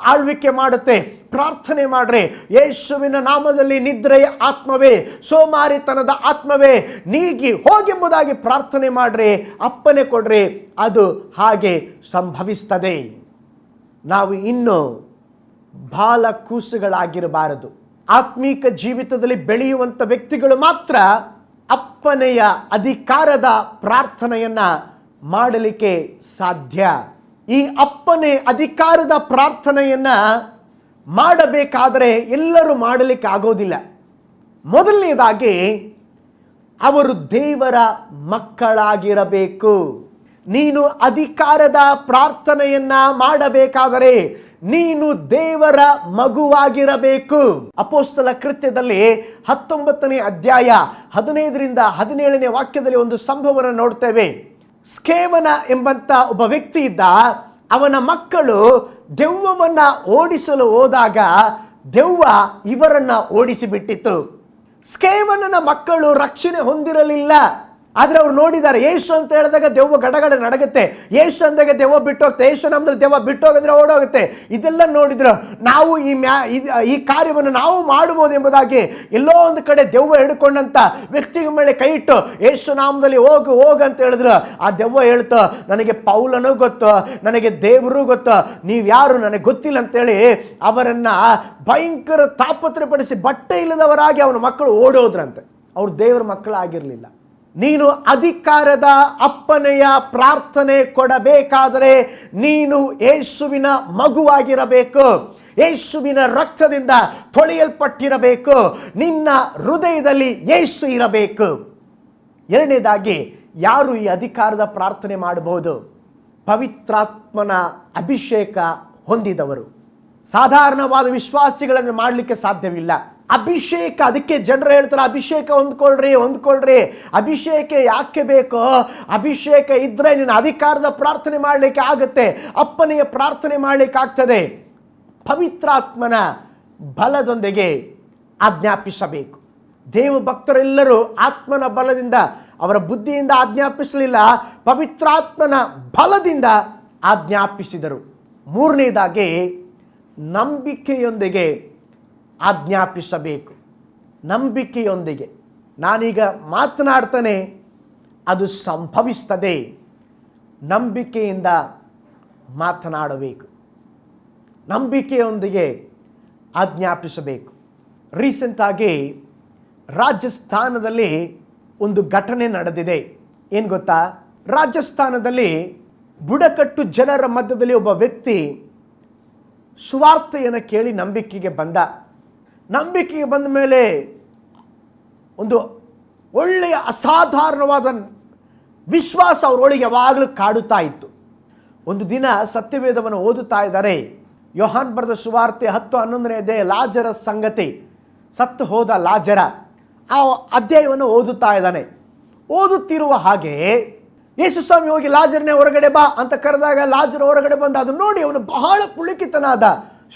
ಆಳ್ವಿಕೆ ಮಾಡುತ್ತೆ. ಪ್ರಾರ್ಥನೆ ಮಾಡ್ರಿ, ಯೇಸುವಿನ ನಾಮದಲ್ಲಿ ನಿದ್ರೆಯ ಆತ್ಮವೇ, ಸೋಮಾರಿತನದ ಆತ್ಮವೇ, ನೀಗಿ ಹೋಗೆಂಬುದಾಗಿ ಪ್ರಾರ್ಥನೆ ಮಾಡ್ರಿ ಅಪ್ಪನೆ ಕೊಡ್ರಿ, ಅದು ಹಾಗೆ ಸಂಭವಿಸ್ತದೆ. ನಾವು ಇನ್ನು ಬಾಲ ಕೂಸುಗಳಾಗಿರಬಾರದು. ಆತ್ಮೀಕ ಜೀವಿತದಲ್ಲಿ ಬೆಳೆಯುವಂಥ ವ್ಯಕ್ತಿಗಳು ಮಾತ್ರ ಅಪ್ಪನೆಯ ಅಧಿಕಾರದ ಪ್ರಾರ್ಥನೆಯನ್ನ ಮಾಡಲಿಕ್ಕೆ ಸಾಧ್ಯ. ಈ ಅಪ್ಪನೇ ಅಧಿಕಾರದ ಪ್ರಾರ್ಥನೆಯನ್ನ ಮಾಡಬೇಕಾದರೆ ಎಲ್ಲರೂ ಮಾಡಲಿಕ್ಕೆ ಆಗೋದಿಲ್ಲ. ಮೊದಲನೇದಾಗಿ ಅವರು ದೇವರ ಮಕ್ಕಳಾಗಿರಬೇಕು. ನೀನು ಅಧಿಕಾರದ ಪ್ರಾರ್ಥನೆಯನ್ನ ಮಾಡಬೇಕಾದರೆ ನೀನು ದೇವರ ಮಗುವಾಗಿರಬೇಕು. ಅಪೋಸ್ತಲ ಕೃತ್ಯದಲ್ಲಿ ಹತ್ತೊಂಬತ್ತನೇ ಅಧ್ಯಾಯ ಹದಿನೈದರಿಂದ ಹದಿನೇಳನೇ ವಾಕ್ಯದಲ್ಲಿ ಒಂದು ಸಂಭವನ ನೋಡ್ತೇವೆ. ಸ್ಕೇವನ ಎಂಬಂತ ಒಬ್ಬ ವ್ಯಕ್ತಿ ಇದ್ದ, ಅವನ ಮಕ್ಕಳು ದೆವ್ವವನ್ನು ಓಡಿಸಲು ಹೋದಾಗ ದೆವ್ವ ಇವರನ್ನ ಓಡಿಸಿಬಿಟ್ಟಿತ್ತು. ಸ್ಕೇವನನ ಮಕ್ಕಳು ರಕ್ಷಣೆ ಹೊಂದಿರಲಿಲ್ಲ. ಆದ್ರೆ ಅವ್ರು ನೋಡಿದ್ದಾರೆ ಯೇಸು ಅಂತ ಹೇಳಿದಾಗ ದೆವ್ವ ಗಡಗಡ ನಡಗುತ್ತೆ. ಯೇಸು ಅಂದಾಗ ದೆವ್ವ ಬಿಟ್ಟೋಗುತ್ತೆ ಯೇಸು ನಮ್ದಲ್ಲಿ ದೆವ್ವ ಬಿಟ್ಟೋಗಂದ್ರೆ ಓಡೋಗುತ್ತೆ. ಇದೆಲ್ಲ ನೋಡಿದ್ರು ನಾವು ಈ ಮ್ಯಾ, ಈ ಕಾರ್ಯವನ್ನು ನಾವು ಮಾಡಬಹುದು ಎಂಬುದಾಗಿ ಎಲ್ಲೋ ಒಂದು ಕಡೆ ದೆವ್ವ ಹಿಡ್ಕೊಂಡಂತ ವ್ಯಕ್ತಿಗಳ ಮೇಲೆ ಕೈ ಇಟ್ಟು ಯೇಸು ನಾಮದಲ್ಲಿ ಹೋಗು ಹೋಗು ಅಂತ ಹೇಳಿದ್ರು ಆ ದೆವ್ವ ಹೇಳ್ತು, ನನಗೆ ಪೌಲನೂ ಗೊತ್ತು, ನನಗೆ ದೇವರು ಗೊತ್ತು ನೀವು ಯಾರು ನನಗೆ ಗೊತ್ತಿಲ್ಲ ಅಂತೇಳಿ ಅವರನ್ನ ಭಯಂಕರ ತಾಪತ್ರಪಡಿಸಿ ಬಟ್ಟೆ ಇಲ್ಲದವರಾಗಿ ಅವನ ಮಕ್ಕಳು ಓಡೋದ್ರಂತೆ. ಅವ್ರು ದೇವರ ಮಕ್ಕಳಾಗಿರಲಿಲ್ಲ. ನೀನು ಅಧಿಕಾರದ ಅಪ್ಪನೆಯ ಪ್ರಾರ್ಥನೆ ಕೊಡಬೇಕಾದರೆ ನೀನು ಯೇಸುವಿನ ಮಗುವಾಗಿರಬೇಕು. ಯೇಸುವಿನ ರಕ್ತದಿಂದ ತೊಳೆಯಲ್ಪಟ್ಟಿರಬೇಕು. ನಿನ್ನ ಹೃದಯದಲ್ಲಿ ಯೇಸು ಇರಬೇಕು. ಎರಡನೇದಾಗಿ, ಯಾರು ಈ ಅಧಿಕಾರದ ಪ್ರಾರ್ಥನೆ ಮಾಡಬಹುದು? ಪವಿತ್ರಾತ್ಮನ ಅಭಿಷೇಕ ಹೊಂದಿದವರು. ಸಾಧಾರಣವಾದ ವಿಶ್ವಾಸಿಗಳನ್ನು ಮಾಡಲಿಕ್ಕೆ ಸಾಧ್ಯವಿಲ್ಲ. ಅಭಿಷೇಕ, ಅದಕ್ಕೆ ಜನರು ಹೇಳ್ತಾರೆ, ಅಭಿಷೇಕ ಹೊಂದ್ಕೊಳ್ರಿ ಹೊಂದ್ಕೊಳ್ರಿ, ಅಭಿಷೇಕ ಯಾಕೆ ಬೇಕೋ, ಅಭಿಷೇಕ ಇದ್ರೆ ನಿನ್ನ ಅಧಿಕಾರದ ಪ್ರಾರ್ಥನೆ ಮಾಡಲಿಕ್ಕೆ ಆಗುತ್ತೆ ಅಪ್ಪನೆಯ ಪ್ರಾರ್ಥನೆ ಮಾಡಲಿಕ್ಕೆ ಆಗ್ತದೆ. ಪವಿತ್ರಾತ್ಮನ ಬಲದೊಂದಿಗೆ ಆಜ್ಞಾಪಿಸಬೇಕು. ದೇವ ಭಕ್ತರೆಲ್ಲರೂ ಆತ್ಮನ ಬಲದಿಂದ, ಅವರ ಬುದ್ಧಿಯಿಂದ ಆಜ್ಞಾಪಿಸಲಿಲ್ಲ, ಪವಿತ್ರಾತ್ಮನ ಬಲದಿಂದ ಆಜ್ಞಾಪಿಸಿದರು. ಮೂರನೇದಾಗಿ, ನಂಬಿಕೆಯೊಂದಿಗೆ ಆಜ್ಞಾಪಿಸಬೇಕು. ನಂಬಿಕೆಯೊಂದಿಗೆ. ನಾನೀಗ ಮಾತನಾಡ್ತಾನೆ, ಅದು ಸಂಭವಿಸ್ತದೆ. ನಂಬಿಕೆಯಿಂದ ಮಾತನಾಡಬೇಕು. ನಂಬಿಕೆಯೊಂದಿಗೆ ಆಜ್ಞಾಪಿಸಬೇಕು. ರೀಸೆಂಟಾಗಿ ರಾಜಸ್ಥಾನದಲ್ಲಿ ಒಂದು ಘಟನೆ ನಡೆದಿದೆ. ಏನು ಗೊತ್ತಾ? ರಾಜಸ್ಥಾನದಲ್ಲಿ ಬುಡಕಟ್ಟು ಜನರ ಮಧ್ಯದಲ್ಲಿ ಒಬ್ಬ ವ್ಯಕ್ತಿ ಸುವಾರ್ತೆಯನ್ನು ಕೇಳಿ ನಂಬಿಕೆಗೆ ಬಂದ. ನಂಬಿಕೆಗೆ ಬಂದ ಮೇಲೆ ಒಂದು ಒಳ್ಳೆಯ ಅಸಾಧಾರಣವಾದ ವಿಶ್ವಾಸ ಅವರೊಳಗೆ ಯಾವಾಗಲೂ ಕಾಡುತ್ತಾ ಇತ್ತು. ಒಂದು ದಿನ ಸತ್ಯವೇದವನ್ನು ಓದುತ್ತಾ ಇದ್ದಾರೆ. ಯೋಹಾನ್ ಬರೆದ ಸುವಾರ್ತೆ ಹತ್ತು ಹನ್ನೊಂದನೇ ಅಧ್ಯಾಯ ಲಾಜರ ಸಂಗತಿ. ಸತ್ತು ಹೋದ ಲಾಜರ ಆ ಅಧ್ಯಾಯವನ್ನು ಓದುತ್ತಾ ಇದ್ದಾನೆ. ಓದುತ್ತಿರುವ ಹಾಗೆ ಯೇಸು ಸ್ವಾಮಿ ಹೋಗಿ ಲಾಜರನೇ ಹೊರಗಡೆ ಬಾ ಅಂತ ಕರೆದಾಗ ಲಾಜರ್ ಹೊರಗಡೆ ಬಂದ ಅದು ನೋಡಿ ಅವನು ಬಹಳ ಪುಳಿಕಿತನಾದ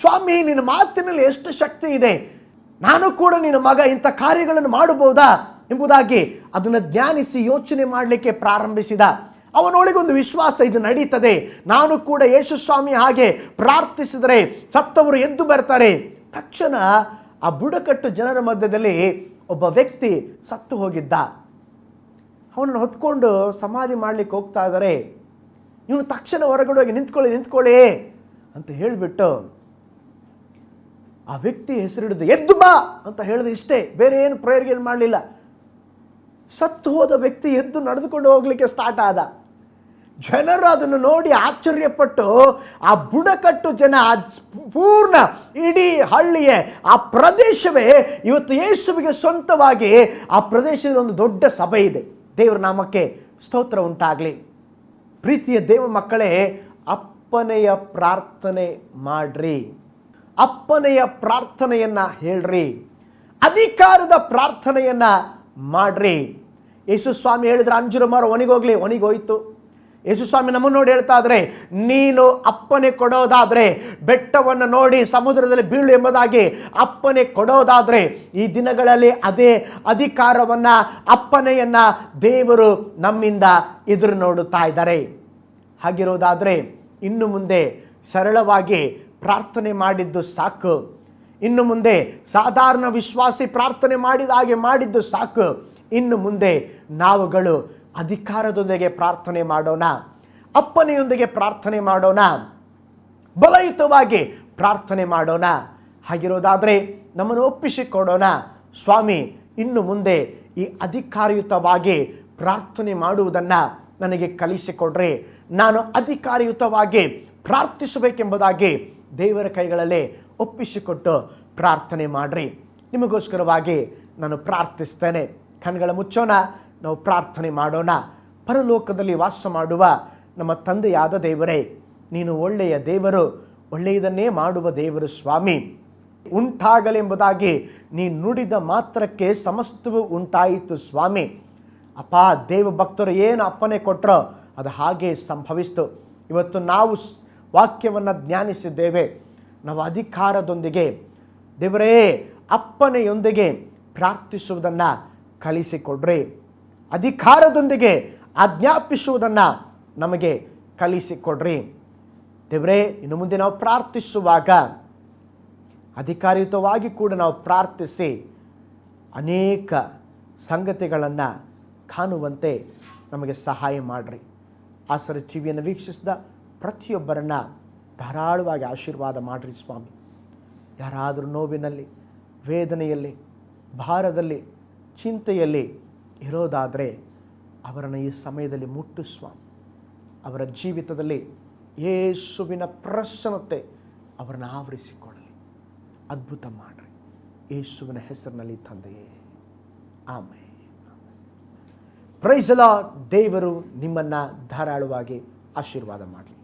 ಸ್ವಾಮಿ, ನಿನ್ನ ಮಾತಿನಲ್ಲಿ ಎಷ್ಟು ಶಕ್ತಿ ಇದೆ. ನಾನು ಕೂಡ ನಿನ್ನ ಮಗ ಇಂಥ ಕಾರ್ಯಗಳನ್ನು ಮಾಡಬಹುದಾ ಎಂಬುದಾಗಿ ಅದನ್ನು ಜ್ಞಾನಿಸಿ ಯೋಚನೆ ಮಾಡಲಿಕ್ಕೆ ಪ್ರಾರಂಭಿಸಿದ. ಅವನೊಳಗೆ ಒಂದು ವಿಶ್ವಾಸ ಇದು ನಡೀತದೆ. ನಾನು ಕೂಡ ಯೇಸು ಸ್ವಾಮಿ ಹಾಗೆ ಪ್ರಾರ್ಥಿಸಿದರೆ ಸತ್ತವರು ಎದ್ದು ಬರ್ತಾರೆ. ತಕ್ಷಣ ಆ ಬುಡಕಟ್ಟು ಜನರ ಮಧ್ಯದಲ್ಲಿ ಒಬ್ಬ ವ್ಯಕ್ತಿ ಸತ್ತು ಹೋಗಿದ್ದ. ಅವನನ್ನು ಹೊತ್ಕೊಂಡು ಸಮಾಧಿ ಮಾಡಲಿಕ್ಕೆ ಹೋಗ್ತಾ ಇದ್ದಾರೆ. ಇವನು ತಕ್ಷಣ ಹೊರಗಡೆ ಹೋಗಿ ನಿಂತ್ಕೊಳ್ಳಿ ನಿಂತ್ಕೊಳ್ಳಿ ಅಂತ ಹೇಳಿಬಿಟ್ಟು ಆ ವ್ಯಕ್ತಿ ಹೆಸರಿಡಿದು ಎದ್ದು ಬಾ ಅಂತ ಹೇಳಿದ ಇಷ್ಟೇ. ಬೇರೆ ಏನು ಪ್ರೇಯರ್ಗೆ ಮಾಡಲಿಲ್ಲ. ಸತ್ತು ಹೋದ ವ್ಯಕ್ತಿ ಎದ್ದು ನಡೆದುಕೊಂಡು ಹೋಗ್ಲಿಕ್ಕೆ ಸ್ಟಾರ್ಟ್ ಆದ. ಜನರು ಅದನ್ನು ನೋಡಿ ಆಶ್ಚರ್ಯಪಟ್ಟು ಆ ಬುಡಕಟ್ಟು ಜನ ಪೂರ್ಣ ಇಡೀ ಹಳ್ಳಿಯೇ, ಆ ಪ್ರದೇಶವೇ ಇವತ್ತು ಯೇಸುವಿಗೆ ಸ್ವಂತವಾಗಿ ಆ ಪ್ರದೇಶದ ಒಂದು ದೊಡ್ಡ ಸಭೆ ಇದೆ. ದೇವರ ನಾಮಕ್ಕೆ ಸ್ತೋತ್ರ ಉಂಟಾಗಲಿ. ಪ್ರೀತಿಯ ದೇವ ಮಕ್ಕಳೇ, ಅಪ್ಪನೆಯ ಪ್ರಾರ್ಥನೆ ಮಾಡ್ರಿ. ಅಪ್ಪನೆಯ ಪ್ರಾರ್ಥನೆಯನ್ನ ಹೇಳ್ರಿ, ಅಧಿಕಾರದ ಪ್ರಾರ್ಥನೆಯನ್ನ ಮಾಡ್ರಿ. ಯೇಸು ಸ್ವಾಮಿ ಹೇಳಿದ್ರೆ, ಅಂಜುರ ಮಾರು ಒಣಗೋಗ್ಲಿ, ಒಣಗೋಯ್ತು. ಯೇಸು ಸ್ವಾಮಿ ನಮ್ಮನ್ನು ನೋಡಿ ಹೇಳ್ತಾ ಇದ್ರೆ, ನೀನು ಅಪ್ಪನೆ ಕೊಡೋದಾದ್ರೆ, ಬೆಟ್ಟವನ್ನು ನೋಡಿ ಸಮುದ್ರದಲ್ಲಿ ಬೀಳು ಎಂಬುದಾಗಿ ಅಪ್ಪನೆ ಕೊಡೋದಾದ್ರೆ, ಈ ದಿನಗಳಲ್ಲಿ ಅದೇ ಅಧಿಕಾರವನ್ನ ಅಪ್ಪನೆಯನ್ನು ದೇವರು ನಮ್ಮಿಂದ ಎದುರು ನೋಡುತ್ತಾ ಇದ್ದಾರೆ. ಹಾಗಿರೋದಾದರೆ ಇನ್ನು ಮುಂದೆ ಸರಳವಾಗಿ ಪ್ರಾರ್ಥನೆ ಮಾಡಿದ್ದು ಸಾಕು. ಇನ್ನು ಮುಂದೆ ಸಾಧಾರಣ ವಿಶ್ವಾಸಿ ಪ್ರಾರ್ಥನೆ ಮಾಡಿದ ಹಾಗೆ ಮಾಡಿದ್ದು ಸಾಕು. ಇನ್ನು ಮುಂದೆ ನಾವುಗಳು ಅಧಿಕಾರದೊಂದಿಗೆ ಪ್ರಾರ್ಥನೆ ಮಾಡೋಣ. ಅಪ್ಪನೆಯೊಂದಿಗೆ ಪ್ರಾರ್ಥನೆ ಮಾಡೋಣ. ಬಲಯುತವಾಗಿ ಪ್ರಾರ್ಥನೆ ಮಾಡೋಣ. ಹಾಗಿರೋದಾದರೆ ನಮ್ಮನ್ನು ಒಪ್ಪಿಸಿಕೊಡೋಣ. ಸ್ವಾಮಿ, ಇನ್ನು ಮುಂದೆ ಈ ಅಧಿಕಾರಯುತವಾಗಿ ಪ್ರಾರ್ಥನೆ ಮಾಡುವುದನ್ನು ನನಗೆ ಕಲಿಸಿಕೊಡ್ರಿ. ನಾನು ಅಧಿಕಾರಯುತವಾಗಿ ಪ್ರಾರ್ಥಿಸಬೇಕೆಂಬುದಾಗಿ ದೇವರ ಕೈಗಳಲ್ಲಿ ಒಪ್ಪಿಸಿಕೊಟ್ಟು ಪ್ರಾರ್ಥನೆ ಮಾಡ್ರಿ. ನಿಮಗೋಸ್ಕರವಾಗಿ ನಾನು ಪ್ರಾರ್ಥಿಸ್ತೇನೆ. ಕಣ್ಗಳ ಮುಚ್ಚೋಣ, ನಾವು ಪ್ರಾರ್ಥನೆ ಮಾಡೋಣ. ಪರಲೋಕದಲ್ಲಿ ವಾಸ ಮಾಡುವ ನಮ್ಮ ತಂದೆಯಾದ ದೇವರೇ, ನೀನು ಒಳ್ಳೆಯ ದೇವರು, ಒಳ್ಳೆಯದನ್ನೇ ಮಾಡುವ ದೇವರು ಸ್ವಾಮಿ. ಉಂಟಾಗಲೆಂಬುದಾಗಿ ನೀ ನುಡಿದ ಮಾತ್ರಕ್ಕೆ ಸಮಸ್ತವು ಉಂಟಾಯಿತು ಸ್ವಾಮಿ. ಅಪ್ಪ ದೇವ ಭಕ್ತರು ಏನು ಅಪ್ಪನೆ ಕೊಟ್ಟರೋ ಅದು ಹಾಗೆ ಸಂಭವಿಸ್ತು. ಇವತ್ತು ನಾವು ವಾಕ್ಯವನ್ನು ಜ್ಞಾನಿಸಿದ್ದೇವೆ ನಾವು ಅಧಿಕಾರದೊಂದಿಗೆ ದೇವರೇ, ಅಪ್ಪನೆಯೊಂದಿಗೆ ಪ್ರಾರ್ಥಿಸುವುದನ್ನು ಕಲಿಸಿಕೊಡ್ರಿ. ಅಧಿಕಾರದೊಂದಿಗೆ ಆಜ್ಞಾಪಿಸುವುದನ್ನು ನಮಗೆ ಕಲಿಸಿಕೊಡ್ರಿ. ದೇವರೇ, ಇನ್ನು ಮುಂದೆ ನಾವು ಪ್ರಾರ್ಥಿಸುವಾಗ ಅಧಿಕಾರಯುತವಾಗಿ ಕೂಡ ನಾವು ಪ್ರಾರ್ಥಿಸಿ ಅನೇಕ ಸಂಗತಿಗಳನ್ನು ಕಾಣುವಂತೆ ನಮಗೆ ಸಹಾಯ ಮಾಡಿರಿ. ಆಸರ ಟಿವಿಯನ್ನು ವೀಕ್ಷಿಸಿದ ಪ್ರತಿಯೊಬ್ಬರನ್ನ ಧಾರಾಳವಾಗಿ ಆಶೀರ್ವಾದ ಮಾಡಿರಿ ಸ್ವಾಮಿ. ಯಾರಾದರೂ ನೋವಿನಲ್ಲಿ, ವೇದನೆಯಲ್ಲಿ, ಭಾರದಲ್ಲಿ, ಚಿಂತೆಯಲ್ಲಿ ಇರೋದಾದರೆ ಅವರನ್ನು ಈ ಸಮಯದಲ್ಲಿ ಮುಟ್ಟು ಸ್ವಾಮಿ. ಅವರ ಜೀವಿತದಲ್ಲಿ ಯೇಸುವಿನ ಪ್ರಸನ್ನತೆ ಅವರನ್ನು ಆವರಿಸಿಕೊಳ್ಳಲಿ. ಅದ್ಭುತ ಮಾಡಿರಿ. ಯೇಸುವಿನ ಹೆಸರಿನಲ್ಲಿ ತಂದೆಯೇ. ಆಮೇಲೆ ಪ್ರೈಸಲ ದೇವರು ನಿಮ್ಮನ್ನು ಧಾರಾಳವಾಗಿ ಆಶೀರ್ವಾದ ಮಾಡಲಿ.